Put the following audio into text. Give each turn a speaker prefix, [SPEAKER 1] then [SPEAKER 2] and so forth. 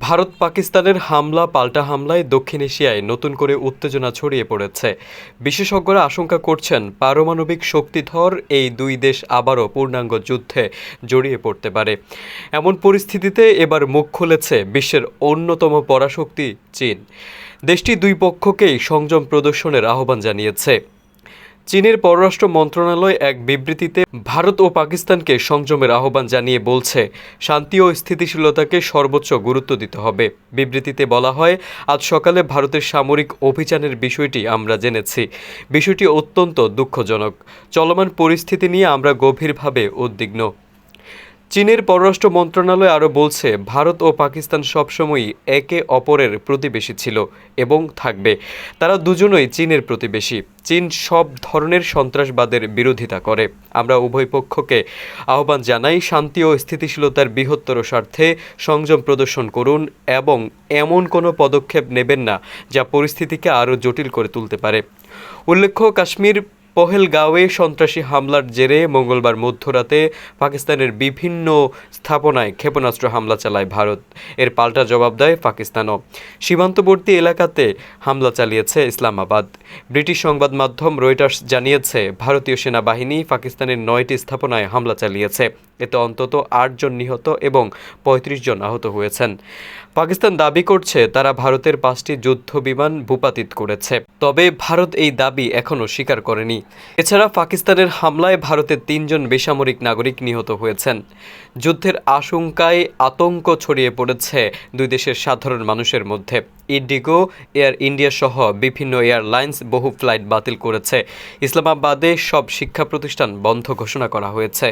[SPEAKER 1] ভারত পাকিস্তানের হামলা, পাল্টা হামলায় দক্ষিণ এশিয়ায় নতুন করে উত্তেজনা ছড়িয়ে পড়েছে। বিশেষজ্ঞরা আশঙ্কা করছেন, পারমাণবিক শক্তিধর এই দুই দেশ আবারও পূর্ণাঙ্গ যুদ্ধে জড়িয়ে পড়তে পারে। এমন পরিস্থিতিতে এবার মুখ খুলেছে বিশ্বের অন্যতম পরাশক্তি চীন। দেশটি দুই পক্ষকেই সংযম প্রদর্শনের আহ্বান জানিয়েছে। চীনের পররাষ্ট্র মন্ত্রণালয় এক বিবৃতিতে ভারত ও পাকিস্তানকে সংযমের আহ্বান জানিয়ে বলছে, শান্তি ও স্থিতিশীলতাকে সর্বোচ্চ গুরুত্ব দিতে হবে। বিবৃতিতে বলা হয়, আজ সকালে ভারতের সামরিক অভিযানের বিষয়টি আমরা জেনেছি। বিষয়টি অত্যন্ত দুঃখজনক। চলমান পরিস্থিতি নিয়ে আমরা গভীরভাবে উদ্বিগ্ন। চীনের পররাষ্ট্র মন্ত্রণালয় আরও বলছে, ভারত ও পাকিস্তান সবসময়ই একে অপরের প্রতিবেশী ছিল এবং থাকবে। তারা দুজনই চীনের প্রতিবেশী। চীন সব ধরনের সন্ত্রাসবাদের বিরোধিতা করে। আমরা উভয় পক্ষকে আহ্বান জানাই, শান্তি ও স্থিতিশীলতার বৃহত্তর স্বার্থে সংযম প্রদর্শন করুন এবং এমন কোনো পদক্ষেপ নেবেন না যা পরিস্থিতিকে আরও জটিল করে তুলতে পারে। উল্লেখ্য, কাশ্মীর পহেলগাঁওয়ে সন্ত্রাসী হামলার জেরে মঙ্গলবার মধ্যরাতে পাকিস্তানের বিভিন্ন স্থাপনায় ক্ষেপণাস্ত্র হামলা চালায় ভারত। এর পাল্টা জবাব দেয় পাকিস্তানও। সীমান্তবর্তী এলাকাতে হামলা চালিয়েছে ইসলামাবাদ। ব্রিটিশ সংবাদ মাধ্যম রয়টার্স জানিয়েছে, ভারতীয় সেনাবাহিনী পাকিস্তানের নয়টি স্থাপনায় হামলা চালিয়েছে। এতে অন্তত আটজন নিহত এবং পঁয়ত্রিশ জন আহত হয়েছেন। পাকিস্তান দাবি করছে, তারা ভারতের পাঁচটি যুদ্ধ বিমান ভূপাতিত করেছে। তবে ভারত এই দাবি এখনও স্বীকার করেনি। এছাড়া পাকিস্তানের হামলায় ভারতের তিনজন বেসামরিক নাগরিক নিহত হয়েছেন। যুদ্ধের আশঙ্কায় আতঙ্ক ছড়িয়ে পড়েছে দুই দেশের সাধারণ মানুষের মধ্যে। ইন্ডিগো, এয়ার ইন্ডিয়া সহ বিভিন্ন এয়ারলাইন্স বহু ফ্লাইট বাতিল করেছে। ইসলামাবাদে সব শিক্ষা প্রতিষ্ঠান বন্ধ ঘোষণা করা হয়েছে।